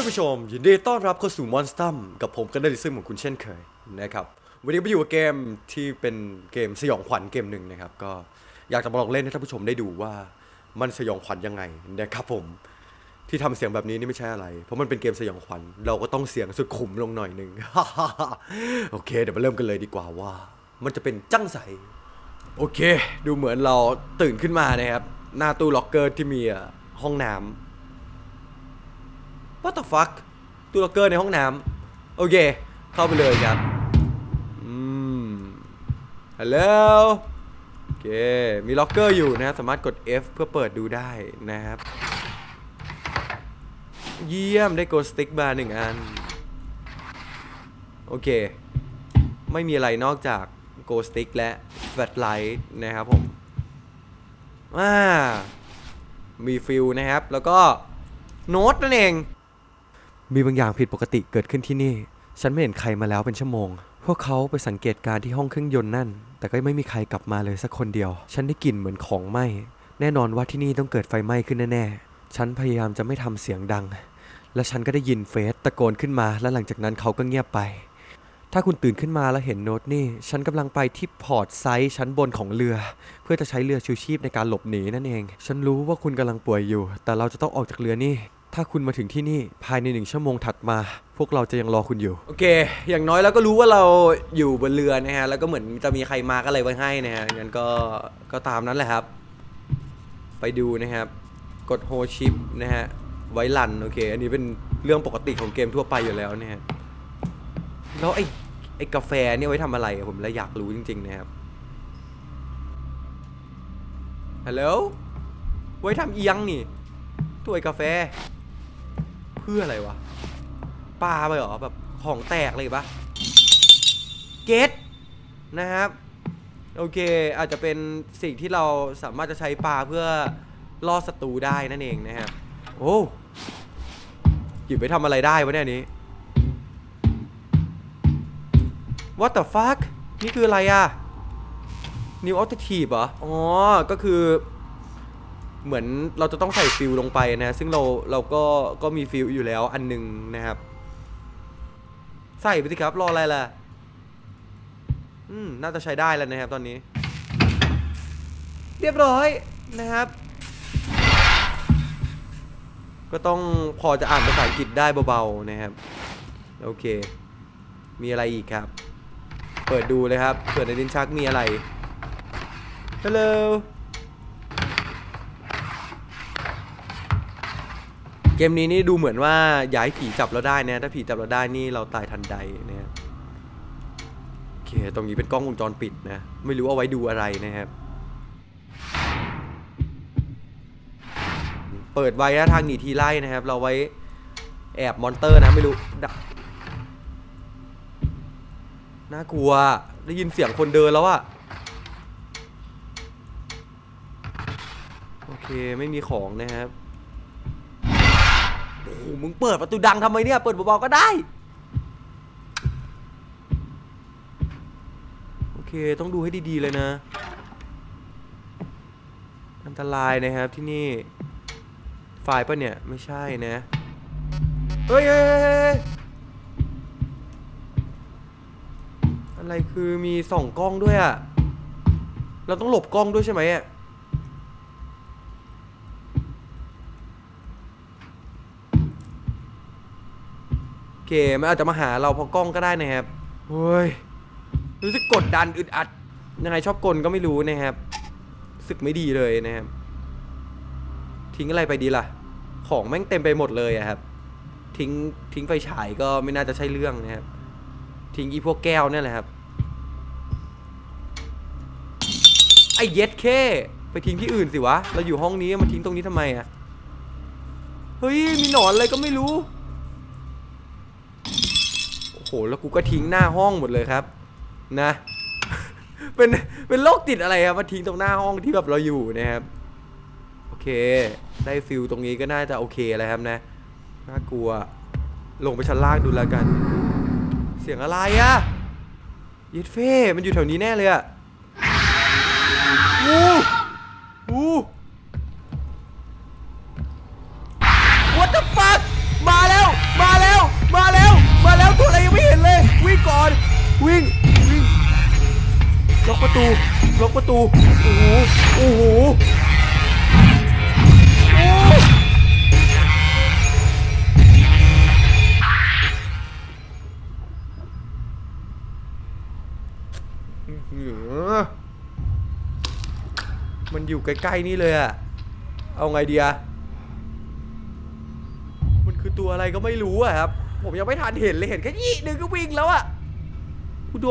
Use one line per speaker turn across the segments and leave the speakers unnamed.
ท่านผู้ชม ยินดีต้อนรับเข้าสู่มอนสตัมกับผมกันเดลิซึมของคุณเช่นเคยนะครับ วันนี้มาอยู่กับเกมที่เป็นเกมสยองขวัญเกมหนึ่งนะครับ ก็อยากจะมาลองเล่นให้ท่านผู้ชมได้ดูว่ามันสยองขวัญยังไงนะครับผมที่ทำเสียงแบบนี้นี่ไม่ใช่อะไร เพราะมันเป็นเกมสยองขวัญเราก็ต้องเสียงสุดขุมลงหน่อยหนึ่งโอเค เดี๋ยวมาเริ่มกันเลยดีกว่าว่า มันจะเป็นจังใส โอเค ดูเหมือนเราตื่นขึ้นมานะครับ หน้าตู้ล็อกเกอร์ที่มีห้องน้ำ What the fuck ตู้ล็อกเกอร์ในห้องน้ำโอเค เข้าไปเลยครับ อืม ฮัลโหล โอเค มีล็อกเกอร์อยู่นะสามารถกด F เพื่อเปิดดูได้นะครับ เยี่ยมได้โกสติ๊กมาหนึ่งอัน โอเค ไม่มีอะไรนอกจากโกสติ๊กและแฟลชไลท์นะครับผมอ่ามีฟิลนะครับ แล้วก็โน้ตนั่นเอง มีบางอย่างผิดปกติเกิดขึ้นที่นี่ ฉันไม่เห็นใครมาแล้วเป็นชั่วโมง พวกเขาไปสังเกตการที่ห้องเครื่องยนต์นั่น แต่ก็ไม่มีใครกลับมาเลยสักคนเดียว ฉันได้กลิ่นเหมือนของไหม้ แน่นอนว่าที่นี่ต้องเกิดไฟไหม้ขึ้นแน่ๆ ฉันพยายามจะไม่ทำเสียงดัง และฉันก็ได้ยินเฟสตะโกนขึ้นมา และหลังจากนั้นเขาก็เงียบไป ถ้าคุณตื่นขึ้นมาแล้วเห็นโน้ตนี่ ฉันกำลังไปที่พอร์ตไซต์ชั้นบนของเรือ เพื่อจะใช้เรือชูชีพในการหลบหนีนั่นเอง ฉันรู้ว่าคุณกำลังป่วยอยู่ แต่เราจะต้องออกจากเรือนี่ ถ้าคุณมาถึงที่นี่ภายในหนึ่งชั่วโมงถัดมา พวกเราจะยังรอคุณอยู่ โอเค อย่างน้อยเราก็รู้ว่าเราอยู่บนเรือนะฮะ แล้วก็เหมือนจะมีใครมาก็เลยไว้ให้นะฮะ งั้นก็ ก็ตามนั้นแหละครับ ไปดูนะครับ กดโฮชิปนะฮะ ไว้ลัน โอเค อันนี้เป็นเรื่องปกติของเกมทั่วไปอยู่แล้วเนะฮะ แล้วไอ้ไอ้กาแฟเนี่ยไว้ทำอะไรอะผมเลยอยากรู้จริง ๆ นะครับ ฮัลโหล ไว้ทำเอียงนี่ถ้วยกาแฟ เพื่ออะไรวะปลาไปเหรอแบบของแตกเลยปะเกตนะครับ โอเคอาจจะเป็นสิ่งที่เราสามารถจะใช้ปลาเพื่อล่อศัตรูได้นั่นเองนะครับ โอ้หยิบไปทำอะไรได้วะเนี่ยอัน What the fuck นี่คืออะไรอะ New Objective เหรอ อ๋อ ก็คือ เหมือนเราจะต้องใส่ฟิลลงไปนะ ซึ่งเราเราก็ก็มีฟิลอยู่แล้วอันหนึงนะครับ ใส่ไปสิครับรออะไรล่ะ อืม น่าจะใช้ได้แล้วนะครับตอนนี้ เรียบร้อยนะครับก็ต้องพอจะอ่านภาษาอังกฤษได้เบาๆนะครับ โอเค มีอะไรอีกครับ เปิดดูเลยครับเปิดในดินชักมีอะไรฮัลโหลเกมนี้นี่ดูเหมือนว่าย้ายผีจับเราได้นะถ้าผีจับเราได้นี่เราตายทันใดนะครับโอเคตรงนี้เป็นกล้องวงจรปิดนะ ไม่รู้เอาไว้ดูอะไรนะครับ เปิดไว้นะทางหนีทีไล่นะครับ เราไว้แอบมอนเตอร์นะไม่รู้ น่ากลัว ได้ยินเสียงคนเดินแล้วอะโอเคไม่มีของนะครับ โอ้โหมึงเปิดประตูดังทำไมเนี่ย เปิดเบาๆก็ได้ โอเคต้องดูให้ดีๆเลยนะ อันตรายนะครับที่นี่ ไฟล์ปะเนี่ย ไม่ใช่นะ เฮ้ยเฮ้ยเฮ้ยเฮ้ย อะไรคือมีส่องกล้องด้วยอะเราต้องหลบกล้องด้วยใช่ไหมอะเคมันอาจจะมาหาเราเพราะกล้องก็ได้นะครับเฮ้ยรู้สึกกดดันอึดอัดยังไงชอบกลก็ไม่รู้นะครับสึกไม่ดีเลยนะครับทิ้งอะไรไปดีล่ะ ของแม่งเต็มไปหมดเลยอะครับ ทิ้งทิ้งไฟฉายก็ไม่น่าจะใช่เรื่องนะครับ ทิ้งอีพวกแก้วเนี่ยแหละครับ อ้เย็ดเคไปทิ้งที่อื่นสิวะ เราอยู่ห้องนี้มาทิ้งตรงนี้ทำไมอะเฮ้ย มีหนอนอะไรก็ไม่รู้ โอ้โห แล้วกูก็ทิ้งหน้าห้องหมดเลยครับ นะ เป็น เป็นโรคติดอะไรครับ มาทิ้งตรงหน้าห้องที่แบบเราอยู่นะครับ โอเค ได้ฟิลตรงนี้ก็น่าจะโอเคแล้วครับนะ น่ากลัว ลงไปชั้นล่างดูแล้วกัน เสียงอะไรอะเย็ดเฟ่ มันอยู่แถวนี้แน่เลยอะ อ้อู้ What the fuck มาแล้ว มาแล้ว มาแล้ว มาแล้ว ตัวอะไรยังไม่เห็นเลย วิ่งก่อน วิ่ง วิ่ง ล็อกประตู ล็อกประตู โอ้โห โอ้โหโอ้อ มันอยู่ใกล้ๆนี่เลยอะเอาไงดีอะมันคือตัวอะไรก็ไม่รู้อะครับ ผมยังไม่ทันเห็นเลยเห็นแค่ยี่นึงก็วิ่งแล้วอะอุโด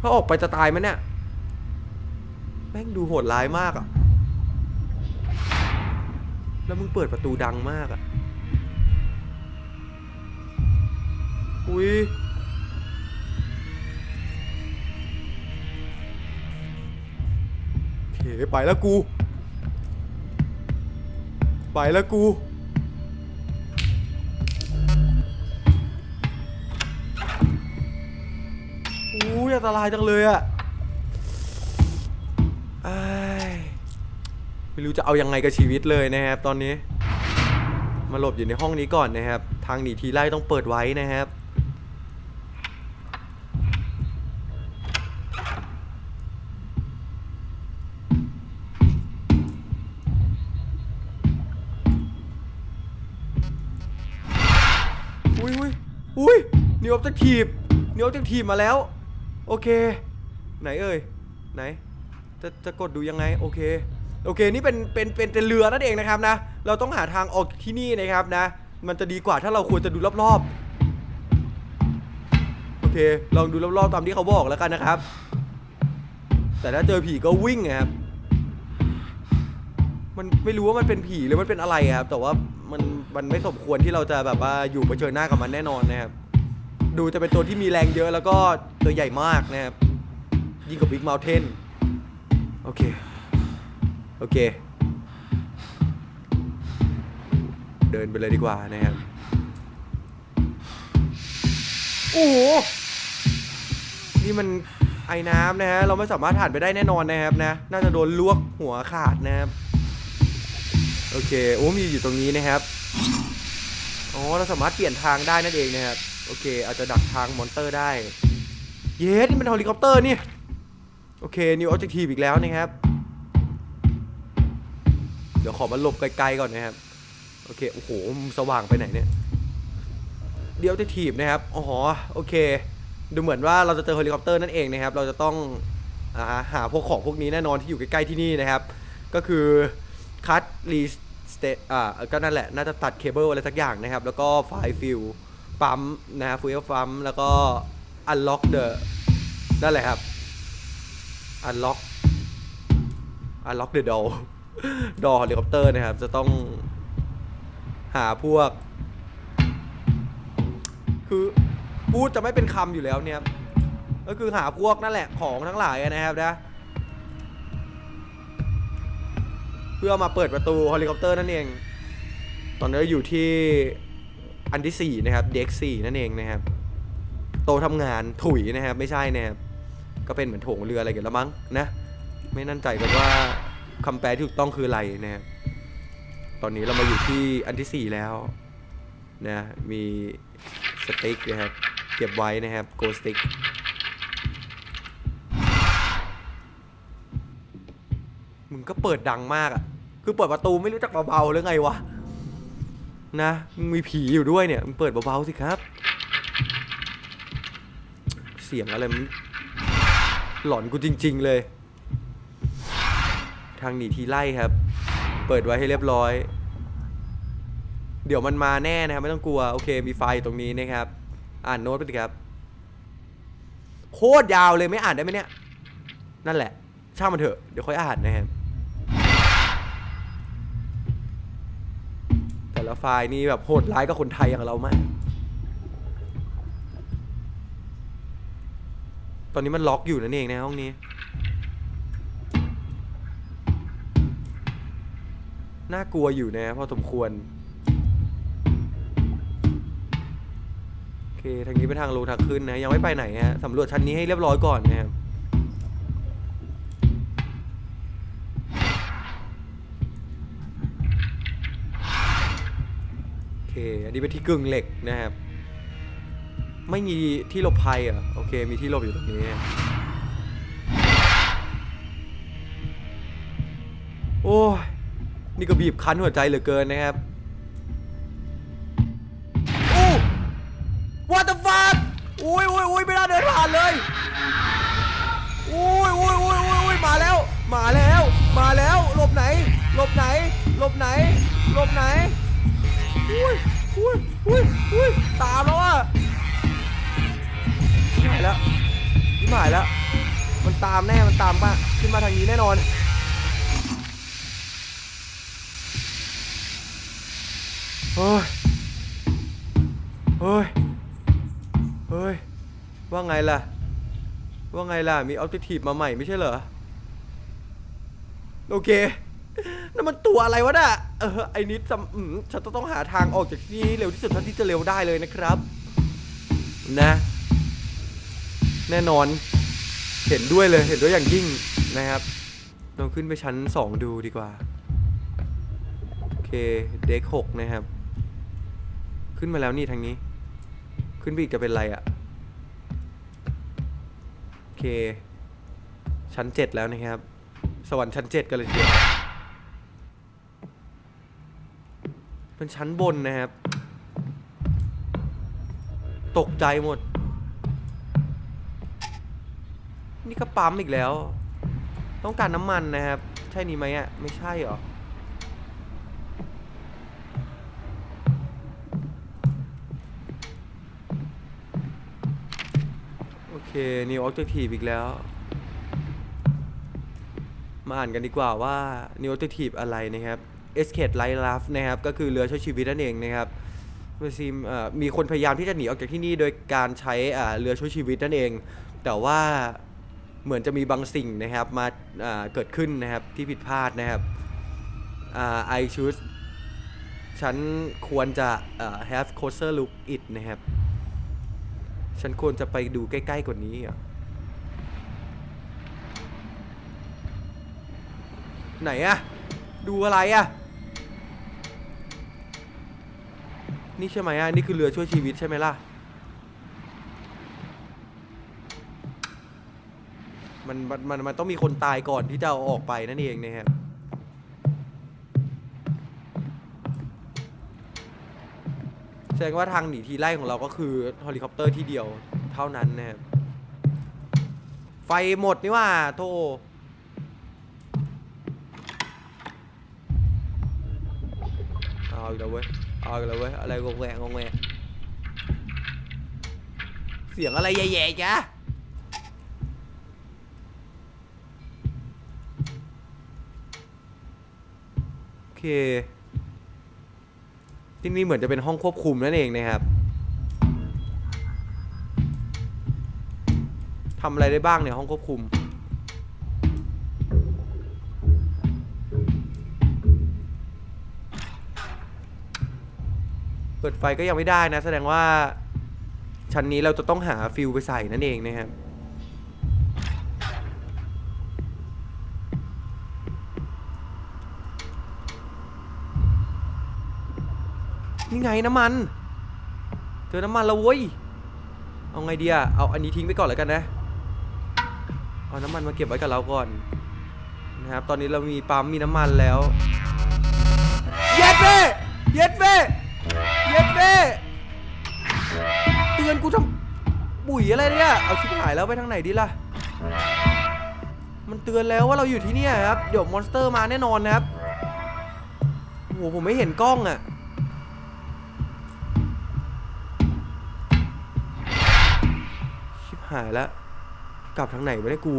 ถ้าออกไปจะตายไหมเนี่ย แม่งดูโหดร้ายมากอะแล้วมึงเปิดประตูดังมากอะอุ้ย เคไปแล้วกู ไปแล้วกู อู้ยอันตรายจังเลยอะอ้ายไม่รู้จะเอายังไงกับชีวิตเลยนะครับตอนนี้ มาหลบอยู่ในห้องนี้ก่อนนะครับ ทางหนีทีไล่ต้องเปิดไว้นะครับ อุ้ยอุ้ยอุ้ยนิวออบเจกทีฟนิวออบเจกทีฟมาแล้ว โอเค ไหนเอ่ย ไหน จะจะกดดูยังไง โอเค โอเค นี่เป็น เป็น เป็นเป็นเรือนั่นเองนะครับนะ เราต้องหาทางออกที่นี่นะครับนะ มันจะดีกว่าถ้าเราควรจะดูรอบๆ โอเค ลองดูรอบๆ ตามที่เขาบอกแล้วกันนะครับ แต่ถ้าเจอผีก็วิ่งนะครับ มันไม่รู้ว่ามันเป็นผีหรือมันเป็นอะไรครับ แต่ว่ามันมันไม่สมควรที่เราจะแบบว่าอยู่เผชิญหน้ากับมันแน่นอนนะครับ ดูจะเป็นตัวที่มีแรงเยอะแล้วก็ตัวใหญ่มากนะครับ ยิ่งกว่าบิ๊ก u ม t เทนโอเค โอเค เดินไปเลยดีกว่านะครับ โอ้โห นี่มันไอ้น้ำนะฮะ เราไม่สามารถผ่านไปได้แน่นอนนะครับนะ น่าจะโดนลวกหัวขาดนะครับ โอเคโอ้มีอยู่ตรงนี้นะครับอ๋อเราสามารถเปลี่ยนทางได้นั่นเองนะครับโอเค อาจจะดักทางมอนเตอร์ได้ เยสนี่เป็นเฮลิคอปเตอร์นี่โอเคนิวออบเจกทีฟอีกแล้วนะครับ เดี๋ยวขอมาหลบไกลๆก่อนนะครับโอเคโอ้โหสว่างไปไหนเนี่ยเดี๋ยวจะทีบนะครับอ๋อโอเค ดูเหมือนว่าเราจะเจอเฮลิคอปเตอร์นั่นเองนะครับ เราจะต้องอาหาพวกของพวกนี้แน่นอนที่อยู่ใกล้ๆที่นี่นะครับ ก็คือ คัตรีสเตอ่าก็นั่นแหละ น่าจะตัดเคเบิลอะไรสักอย่างนะครับ แล้วก็ไฟฟิลปั๊มนะฮะฟิลปั๊มแล้วก็ unlock the นั่นแหละครับ unlock unlock the door ดอเฮลิคอปเตอร์นะครับ จะต้องหาพวก คือพูดจะไม่เป็นคำอยู่แล้วเนี่ย ก็คือหาพวกนั่นแหละของทั้งหลายนะครับนะ พื่อมาเปิดประตูเฮลิคอปเตอร์นั่นเอง ตอนนี้อยู่ที่อันที่ 4 นะครับ เด็ก4นั่นเองนะครับ โตทำงานถุยนะครับ ไม่ใช่นะครับ ก็เป็นเหมือนโถงเรืออะไรกันแล้วมั้งนะ ไม่นั่นใจกันว่าคำแปลที่ถูกต้องคืออะไรนะครับตอนนี้เรามาอยู่ที่อันที่ 4 แล้วนะ มีสติ๊กนะครับ เก็บไว้นะครับ โกสติ๊ก มึงก็เปิดดังมากอะ่ะคือเปิดประตูไม่รู้จักเบาๆหรือไงวะ นะ มึงมีผีอยู่ด้วยเนี่ย มึงเปิดเบาๆสิครับ เสียงอะไรมันหลอนกูจริง ๆเลย ทางหนีทีไล่ครับ เปิดไว้ให้เรียบร้อย เดี๋ยวมันมาแน่นะครับ ไม่ต้องกลัว โอเค มีไฟตรงนี้นะครับ อ่านโน้ตไปสิครับ โคตรยาวเลยไม่อ่านได้ไหมเนี่ย นั่นแหละ ช่างมันเถอะ เดี๋ยวค่อยอ่านนะครับ แต่ละไฟล์นี่แบบโหดร้ายกับคนไทยอย่างเรามาก ตอนนี้มันล็อกอยู่นั่นเองนะห้องนี้ น่ากลัวอยู่นะพอสมควร โอเค ทางนี้เป็นทางลงทางขึ้นนะ ยังไม่ไปไหนฮะสำรวจชั้นนี้ให้เรียบร้อยก่อนนะครับ เค อันนี้เป็นที่กึ่งเหล็กนะครับ ไม่มีที่หลบภัยเหรอโอเค มีที่หลบอยู่ตรงนี้ โอ้ย นี่ก็บีบคั้นหัวใจเหลือเกินนะครับ โอ้ what the fuck อุ้ยอุ้ยอุ้ยไม่น่าเดินผ่านเลยอุ้ยอุ้ยอุ้ยอุ้ยอุ้ยมาแล้ว มาแล้ว มาแล้ว หลบไหน หลบไหน หลบไหน หลบไหน อุ้ยอุ้ยอุ้ยอุ้ยตามแล้วอะหายแล้วชิบหายแล้ว มันตามแน่ มันตามมาขึ้นมาทางนี้แน่นอนเฮ้ย เฮ้ย เฮ้ย ว่าไงล่ะ ว่าไงล่ะ มีออบเจกตีฟมาใหม่ไม่ใช่เหรอ โอเคนั่นมันตัวอะไรวะน่ะ เออไอ้นิดจำอืมฉันต้องหาทางออกจากที่นี้เร็วที่สุดเท่าที่จะเร็วได้เลยนะครับ นะ แน่นอน เห็นด้วยเลยเห็นด้วยอย่างยิ่งนะครับลองขึ้นไปชั้นสองดูดีกว่าโอเคเด็กหกนะครับ ขึ้นมาแล้วนี่ทางนี้ ขึ้นไปอีกจะเป็นไรอะ่ะโอเค ชั้นเจ็ดแล้วนะครับ สวรรค์ชั้นเจ็ดกันเลยทีเดียว เป็นชั้นบนนะครับ ตกใจหมด นี่ก็ปั๊มอีกแล้ว ต้องการน้ำมันนะครับ ใช่นี้ไหมอะ ไม่ใช่เหรอ โอเค New Objective อีกแล้ว มาอ่านกันดีกว่าว่า New Objective อะไรนะครับ Escape Light Raft นะครับก็คือเรือช่วยชีวิตนั่นเองนะครับซีมมีคนพยายามที่จะหนีออกจากที่นี่โดยการใช้เรือช่วยชีวิตนั่นเอง แต่ว่าเหมือนจะมีบางสิ่งนะครับมาเกิดขึ้นนะครับที่ผิดพลาดนะครับไอ่า I choose ฉันควรจะ have closer look it นะครับ ฉันควรจะไปดูใกล้ ๆ กว่านี้เหรอไหนอะดูอะไรอะ นี่ใช่ไหมอะนี่คือเรือช่วยชีวิตใช่ไหมล่ะ มันมันมันมันต้องมีคนตายก่อนที่จะเอาออกไปนั่นเองนะครับแสดงว่าทางหนีทีไล่ของเราก็คือเฮลิคอปเตอร์ที่เดียวเท่านั้นนะครับไฟหมดนี่ว่าโทเอาอีกแล้วเว้ย เอาอีกแล้วเว้ยอะไรงงแงงงแงเสียงอะไรแย่ๆจ้ะโอเค ที่นี่เหมือนจะเป็นห้องควบคุมนั่นเองนะครับทำอะไรได้บ้างเนี่ยห้องควบคุม เปิดไฟก็ยังไม่ได้นะ แสดงว่า ชั้นนี้เราจะต้องหาฟิลไปใส่นั่นเองนะครับนี่ไงน้ำมัน เจอน้ำมันแล้วเว้ย เอาไงดีอะเอาอันนี้ทิ้งไปก่อนแล้วกันนะ เอาน้ำมันมาเก็บไว้กับเราก่อนนะครับ ตอนนี้เรามีปั๊มมีน้ำมันแล้ว เย็ดเว้เย็ดเว้ เย็ดเว้เตือนกูทำบุ๋ยอะไรเนี่ย เอาชิบหายแล้วไปทางไหนดีล่ะ มันเตือนแล้วว่าเราอยู่ที่นี่ครับ เดี๋ยวมอนสเตอร์มาแน่นอนนะครับโอ้โหผมไม่เห็นกล้องอะชิบหายแล้ว กลับทางไหนไม่ได้กู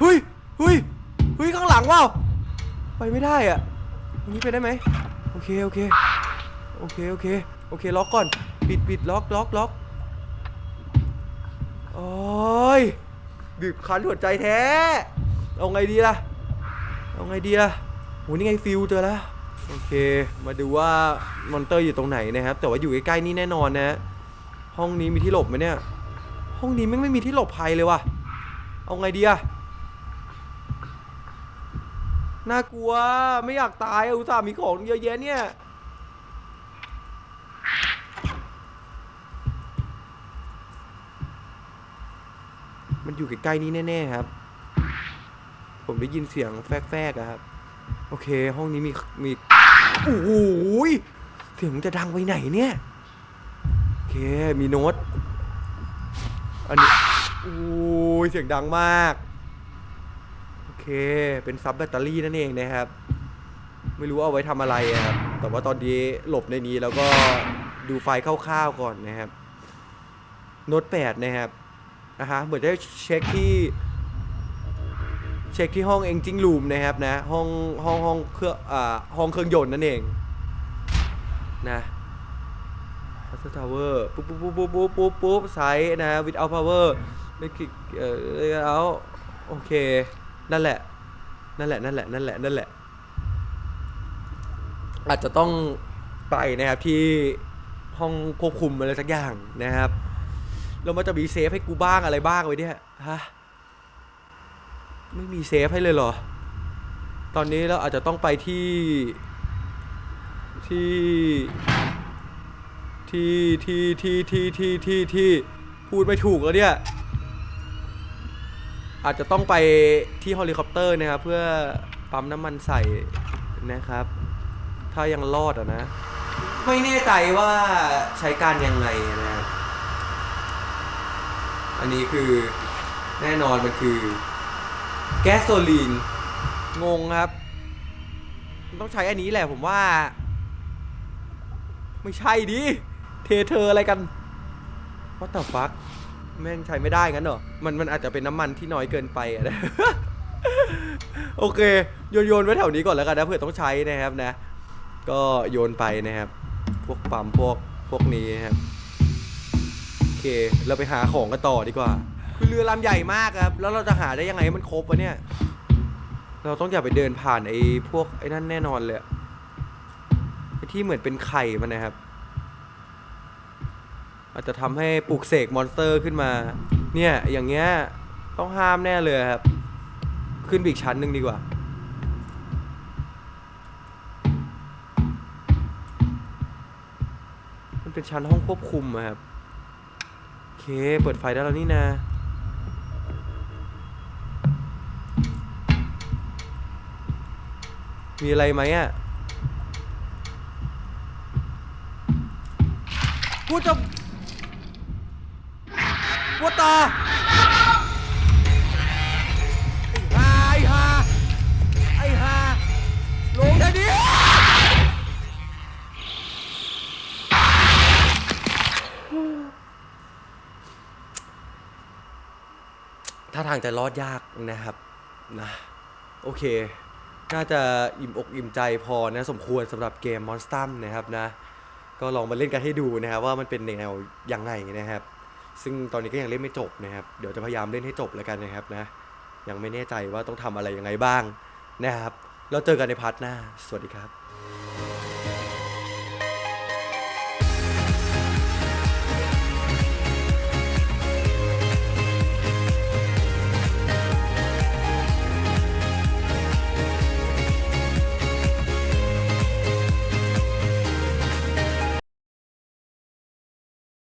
เฮ้ย เฮ้ย เฮ้ย ข้างหลังว่า ไปไม่ได้อะตรงนี้ไปได้ไหมโอเคโอเคโอเคโอเคโอเคล็อกก่อนปิดปิดล็อกล็อกล็อกโอ้ยบีบคั้นหัวใจแท้เอาไงดีล่ะเอาไงดีล่ะโหนี่ไงฟิวเจอแล้วโอเค มาดูว่ามอนเตอร์อยู่ตรงไหนนะครับ แต่ว่าอยู่ใกล้ๆนี่แน่นอนนะ ห้องนี้มีที่หลบไหมเนี่ย ห้องนี้ไม่ไม่มีที่หลบภัยเลยว่ะ เอาไงดีอะ น่ากลัวไม่อยากตายอุตส่าห์มีของเยอะแยะเนี่ยมันอยู่ใกล้ๆนี้แน่ๆครับ ผมได้ยินเสียงแฟกๆอะครับ โอเค ห้องนี้มีมีโอ้โหยเสียงจะดังไปไหนเนี่ย โอเค มีโน้ต อันนี้ โอ้ยเสียงดังมาก เค เป็นซับแบตเตอรี่นั่นเองนะครับ ไม่รู้เอาไว้ทำอะไรอะครับ แต่ว่าตอนนี้หลบในนี้แล้วก็ดูไฟคร่าวๆก่อนนะครับ โน้ตแปดนะครับนะฮะเหมือนจะเช็คที่เช็คที่ห้อง engine room นะครับนะ ห้องห้องห้องเครื่องอ่าห้องเครื่องยนต์นั่นเองนะ Master Tower ปุ๊บปุ๊บปุ๊บปุ๊บปุ๊บปุ๊บปุ๊บไซส์นะ without power ไม่คิดเออแล้วโอเค นั่นแหละ นั่นแหละ นั่นแหละ นั่นแหละ นั่นแหละ อาจจะต้องไปนะครับที่ห้องควบคุมอะไรสักอย่างนะครับ แล้วมันจะมีเซฟให้กูบ้างอะไรบ้างไว้เนี่ย ฮะ ไม่มีเซฟให้เลยเหรอ ตอนนี้เราอาจจะต้องไปที่ ที่ที่ที่ที่ที่ที่ที่ที่พูดไม่ถูกแล้วเนี่ย อาจจะต้องไปที่เฮลิคอปเตอร์นะครับ เพื่อปั๊มน้ำมันใส่นะครับ ถ้ายังรอดอะนะ ไม่แน่ใจว่าใช้การยังไงนะครับอันนี้คือแน่นอนมันคือแก๊สโซลีน งงครับ ต้องใช้อันนี้แหละผมว่า ไม่ใช่ดิ เทเธออะไรกัน What the fuck แม่งใช้ไม่ได้งั้นเหรอ มันมันอาจจะเป็นน้ำมันที่น้อยเกินไปอะนะ โอเค โยนโยนไว้แถวนี้ก่อนแล้วกันนะเผื่อต้องใช้นะครับนะ ก็โยนไปนะครับ พวกปั๊มพวกพวกนี้นะครับโอเค เราไปหาของกันต่อดีกว่า คือเรือลำใหญ่มากครับ แล้วเราจะหาได้ยังไงให้มันครบวะเนี่ย เราต้องอย่าไปเดินผ่านไอ้พวกไอ้นั่นแน่นอนเลยอะไอ้ที่เหมือนเป็นไข่มันนะครับ อาจจะทำให้ปลุกเสกมอนสเตอร์ขึ้นมา เนี่ย อย่างเงี้ยต้องห้ามแน่เลยครับ ขึ้นไปอีกชั้นหนึ่งดีกว่า มันเป็นชั้นห้องควบคุมครับ โอเค เปิดไฟได้แล้วนี่นะมีอะไรไหมอะกูจะ วัตาไอ้ห่าไอ้ห่าลงได้ดิถ้าทางจะรอดยากนะครับนะโอเค น่าจะอิ่มอกอิ่มใจพอนะ สมควรสำหรับเกม Monster นะครับนะ ก็ลองมาเล่นกันให้ดูนะครับว่ามันเป็นแนวยังไงนะครับ ซึ่งตอนนี้ก็ยังเล่นไม่จบนะครับ เดี๋ยวจะพยายามเล่นให้จบแล้วกันนะครับนะ ยังไม่แน่ใจว่าต้องทำอะไรยังไงบ้างนะครับ แล้วเจอกันในพาร์ทหน้า สวัสดีครับ